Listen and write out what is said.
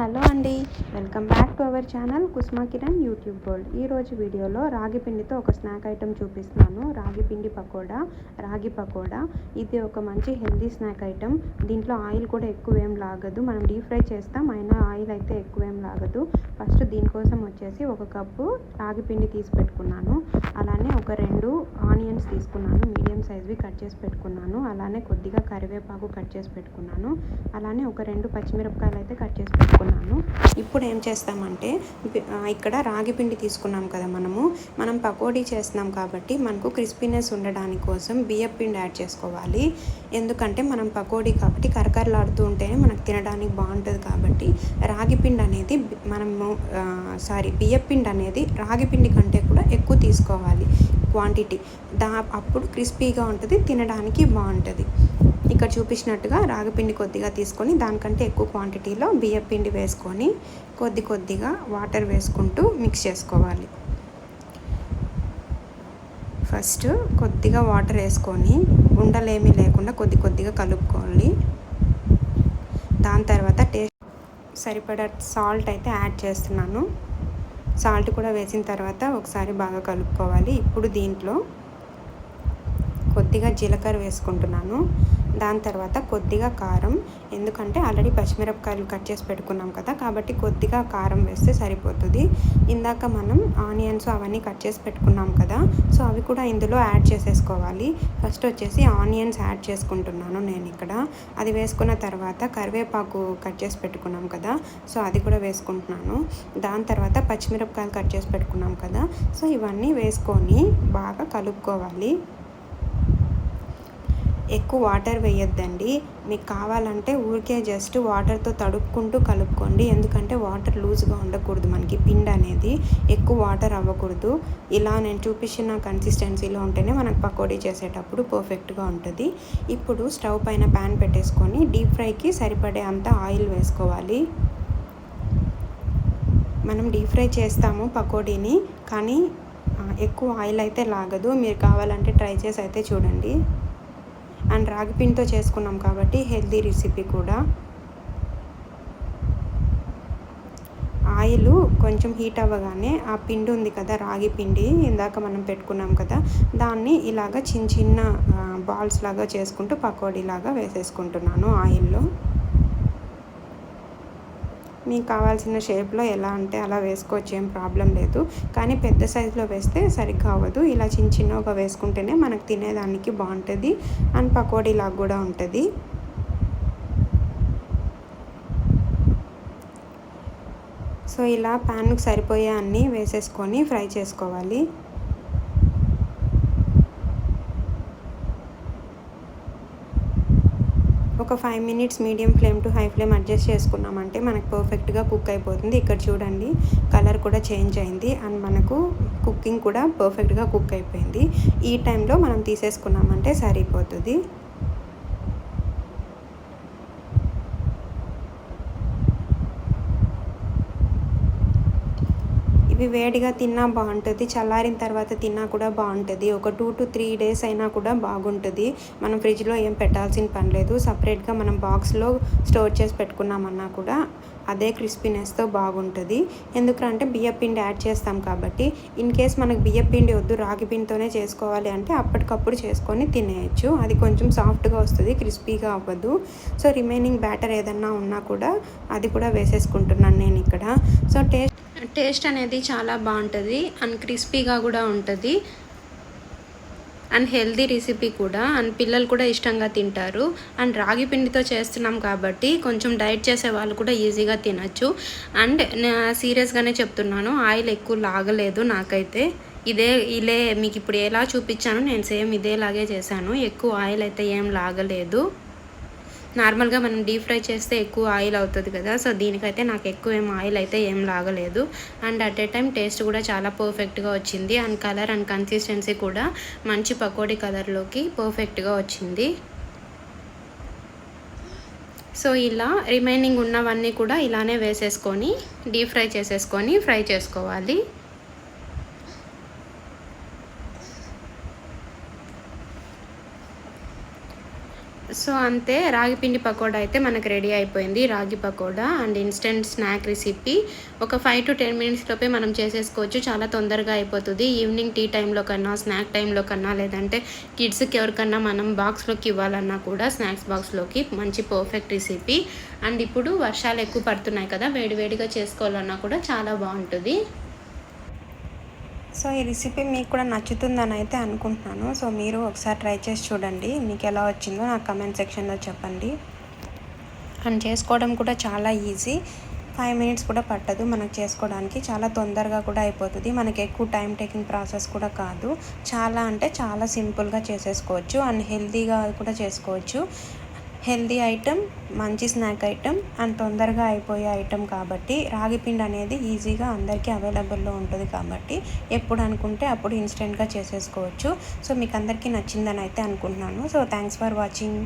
Hello అండి. Welcome back to our channel కుస్మా Kiran YouTube gold ఈరోజు వీడియోలో రాగి పిండితో ఒక స్నాక్ ఐటెం చూపిస్తున్నాను. రాగి పిండి పకోడా రాగి పకోడా. ఇది ఒక మంచి హెల్దీ స్నాక్ ఐటెం. దీంట్లో ఆయిల్ కూడా ఎక్కువ ఏం లాగదు. మనం డీప్ ఫ్రై చేస్తాం అయినా ఆయిల్ అయితే ఎక్కువ ఏం లాగదు. ఫస్ట్ దీనికోసం వచ్చేసి ఒక కప్పు రాగి పిండి తీసి పెట్టుకున్నాను. అలానే ఒక రెండు ఆనియన్స్ తీసుకున్నాను. మీడియం సైజ్వి కట్ చేసి పెట్టుకున్నాను. అలానే కొద్దిగా కరివేపాకు కట్ చేసి పెట్టుకున్నాను. అలానే ఒక రెండు పచ్చిమిరపకాయలు అయితే కట్ చేసి పెట్టుకున్నాను. ఇప్పుడు ఏం చేస్తామంటే ఇక్కడ రాగి పిండి తీసుకున్నాం కదా మనము. మనం పకోడీ చేస్తున్నాం కాబట్టి మనకు క్రిస్పీనెస్ ఉండడానికి కోసం బియ్యం పిండి యాడ్ చేసుకోవాలి. ఎందుకంటే మనం పకోడీ కాబట్టి కరకరలాడుతూ ఉంటేనే మనకు తినడానికి బాగుంటుంది కాబట్టి రాగి పిండి అనేది మనము సారీ బియ్యం పిండి అనేది రాగి పిండి కంటే కూడా ఎక్కువ తీసుకోవాలి. క్వాంటిటీ దా అప్పుడు క్రిస్పీగా ఉంటుంది తినడానికి బాగుంటుంది. ఇక్కడ చూపించినట్టుగా రాగిపిండి కొద్దిగా తీసుకొని దానికంటే ఎక్కువ క్వాంటిటీలో బియ్యం పిండి వేసుకొని కొద్ది కొద్దిగా వాటర్ వేసుకుంటూ మిక్స్ చేసుకోవాలి. ఫస్ట్ కొద్దిగా వాటర్ వేసుకొని ఉండలేమీ లేకుండా కొద్ది కొద్దిగా కలుపుకోవాలి. దాని తర్వాత టేస్ట్ సరిపడా సాల్ట్ అయితే యాడ్ చేస్తున్నాను. సాల్ట్ కూడా వేసిన తర్వాత ఒకసారి బాగా కలుపుకోవాలి. ఇప్పుడు దీంట్లో కొద్దిగా జీలకర్ర వేసుకుంటున్నాను. దాని తర్వాత కొద్దిగా కారం ఎందుకంటే ఆల్రెడీ పచ్చిమిరపకాయలు కట్ చేసి పెట్టుకున్నాం కదా కాబట్టి కొద్దిగా కారం వేస్తే సరిపోతుంది. ఇందాక మనం ఆనియన్స్ అవన్నీ కట్ చేసి పెట్టుకున్నాం కదా సో అవి కూడా ఇందులో యాడ్ చేసేసుకోవాలి. ఫస్ట్ వచ్చేసి ఆనియన్స్ యాడ్ చేసుకుంటున్నాను నేను ఇక్కడ. అది వేసుకున్న తర్వాత కరివేపాకు కట్ చేసి పెట్టుకున్నాం కదా సో అది కూడా వేసుకుంటున్నాను. దాని తర్వాత పచ్చిమిరపకాయలు కట్ చేసి పెట్టుకున్నాం కదా సో ఇవన్నీ వేసుకొని బాగా కలుపుకోవాలి. ఎక్కువ వాటర్ వేయొద్దండి. మీకు కావాలంటే ఊరికే జస్ట్ వాటర్తో తడుపుకుంటూ కలుపుకోండి. ఎందుకంటే వాటర్ లూజ్గా ఉండకూడదు మనకి పిండి అనేది. ఎక్కువ వాటర్ అవ్వకూడదు. ఇలా నేను చూపించిన కన్సిస్టెన్సీలో ఉంటేనే మనకు పకోడీ చేసేటప్పుడు పర్ఫెక్ట్గా ఉంటుంది. ఇప్పుడు స్టవ్ పైన ప్యాన్ పెట్టేసుకొని డీప్ ఫ్రైకి సరిపడే అంత ఆయిల్ వేసుకోవాలి. మనం డీప్ ఫ్రై చేస్తాము పకోడీని కానీ ఎక్కువ ఆయిల్ అయితే లాగదు. మీరు కావాలంటే ట్రై చేసి అయితే చూడండి. అండ్ రాగి పిండితో చేసుకున్నాం కాబట్టి హెల్తీ రెసిపీ కూడా. ఆయిల్ కొంచెం హీట్ అవ్వగానే ఆ పిండి ఉంది కదా రాగి పిండి ఇందాక మనం పెట్టుకున్నాం కదా దాన్ని ఇలాగ చిన్న చిన్న బాల్స్ లాగా చేసుకుంటూ పకోడీ లాగా వేసేసుకుంటున్నాను ఆయిల్లో. మీకు కావాల్సిన షేప్లో ఎలా అంటే అలా వేసుకోవచ్చు ఏం ప్రాబ్లం లేదు. కానీ పెద్ద సైజులో వేస్తే సరిగ్గా అవ్వదు. ఇలా చిన్న చిన్నగా వేసుకుంటేనే మనకు తినేదానికి బాగుంటుంది. అండ్ పకోడీ లాగా కూడా ఉంటుంది. సో ఇలా ప్యాన్కి సరిపోయే అన్నీ వేసేసుకొని ఫ్రై చేసుకోవాలి. ఒక five minutes medium flame to high flame adjust చేసుకున్నామంటే మనకు పర్ఫెక్ట్గా కుక్ అయిపోతుంది. ఇక్కడ చూడండి కలర్ కూడా చేంజ్ అయింది. అండ్ మనకు కుకింగ్ కూడా పర్ఫెక్ట్గా కుక్ అయిపోయింది. ఈ టైంలో మనం తీసేసుకున్నామంటే సరిపోతుంది. ఇవి వేడిగా తిన్నా బాగుంటుంది చల్లారిన తర్వాత తిన్నా కూడా బాగుంటుంది. ఒక టూ టు త్రీ డేస్ అయినా కూడా బాగుంటుంది. మనం ఫ్రిడ్జ్లో ఏం పెట్టాల్సిన పని లేదు. సపరేట్గా మనం బాక్స్లో స్టోర్ చేసి పెట్టుకున్నామన్నా కూడా అదే క్రిస్పీనెస్తో బాగుంటుంది. ఎందుకంటే బియ్యపిండి యాడ్ చేస్తాం కాబట్టి ఇన్ కేస్ మనకు బియ్యపిండి వద్దు రాగి పిండితోనే చేసుకోవాలి అంటే అప్పటికప్పుడు చేసుకొని తినేయచ్చు. అది కొంచెం సాఫ్ట్గా వస్తుంది క్రిస్పీగా అవ్వదు. సో రిమైనింగ్ బ్యాటర్ ఏదన్నా ఉన్నా కూడా అది కూడా వేసేసుకుంటున్నాను నేను ఇక్కడ. సో టేస్ట్ టేస్ట్ అనేది చాలా బాగుంటుంది. అండ్ క్రిస్పీగా కూడా ఉంటుంది. అండ్ హెల్దీ రెసిపీ కూడా. అండ్ పిల్లలు కూడా ఇష్టంగా తింటారు. అండ్ రాగి పిండితో చేస్తున్నాం కాబట్టి కొంచెం డైట్ చేసే వాళ్ళు కూడా ఈజీగా తినచ్చు. అండ్ సీరియస్గానే చెప్తున్నాను. ఆయిల్ ఎక్కువ లాగలేదు నాకైతే. ఇదే ఇలే మీకు ఇప్పుడు ఎలా చూపించాను నేను సేమ్ ఇదేలాగే చేశాను. ఎక్కువ ఆయిల్ అయితే ఏం లాగలేదు. నార్మల్గా మనం డీప్ ఫ్రై చేస్తే ఎక్కువ ఆయిల్ అవుతుంది కదా సో దీనికైతే నాకు ఎక్కువ ఏం ఆయిల్ అయితే ఏం లాగలేదు. And at a time taste కూడా చాలా పర్ఫెక్ట్గా వచ్చింది. అండ్ కలర్ అండ్ కన్సిస్టెన్సీ కూడా మంచి పకోడీ కలర్లోకి పర్ఫెక్ట్గా వచ్చింది. సో ఇలా రిమైనింగ్ ఉన్నవన్నీ కూడా ఇలానే వేసేసుకొని డీప్ ఫ్రై చేసేసుకొని ఫ్రై చేసుకోవాలి. సో అంతే రాగి పిండి పకోడా అయితే మనకు రెడీ అయిపోయింది. రాగి pakoda and instant snack recipe. ఒక ఫైవ్ టు టెన్ మినిట్స్ లోపే మనం చేసేసుకోవచ్చు. చాలా తొందరగా అయిపోతుంది. ఈవినింగ్ టీ టైంలో కన్నా స్నాక్ టైంలో కన్నా లేదంటే కిడ్స్కి ఎవరికన్నా మనం బాక్స్లోకి ఇవ్వాలన్నా కూడా స్నాక్స్ బాక్స్లోకి మంచి పర్ఫెక్ట్ రెసిపీ. అండ్ ఇప్పుడు వర్షాలు ఎక్కువ పడుతున్నాయి కదా వేడివేడిగా చేసుకోవాలన్నా కూడా చాలా బాగుంటుంది. సో ఈ రెసిపీ మీకు కూడా నచ్చుతుందని అయితే అనుకుంటున్నాను. సో మీరు ఒకసారి ట్రై చేసి చూడండి. మీకు ఎలా వచ్చిందో నాకు కమెంట్ సెక్షన్లో చెప్పండి. అండ్ చేసుకోవడం కూడా చాలా ఈజీ ఫైవ్ మినిట్స్ కూడా పట్టదు మనకు చేసుకోవడానికి. చాలా తొందరగా కూడా అయిపోతుంది. మనకి ఎక్కువ టైం టేకింగ్ ప్రాసెస్ కూడా కాదు. చాలా అంటే చాలా సింపుల్గా చేసేసుకోవచ్చు. అండ్ హెల్తీగా కూడా చేసుకోవచ్చు. హెల్దీ ఐటెం మంచి స్నాక్ ఐటెం అండ్ తొందరగా అయిపోయే ఐటెం కాబట్టి రాగి పిండి అనేది ఈజీగా అందరికీ అవైలబుల్లో ఉంటుంది కాబట్టి ఎప్పుడు అనుకుంటే అప్పుడు ఇన్స్టెంట్గా చేసేసుకోవచ్చు. సో మీకు అందరికీ నచ్చిందని అయితే అనుకుంటున్నాను. So thanks for watching.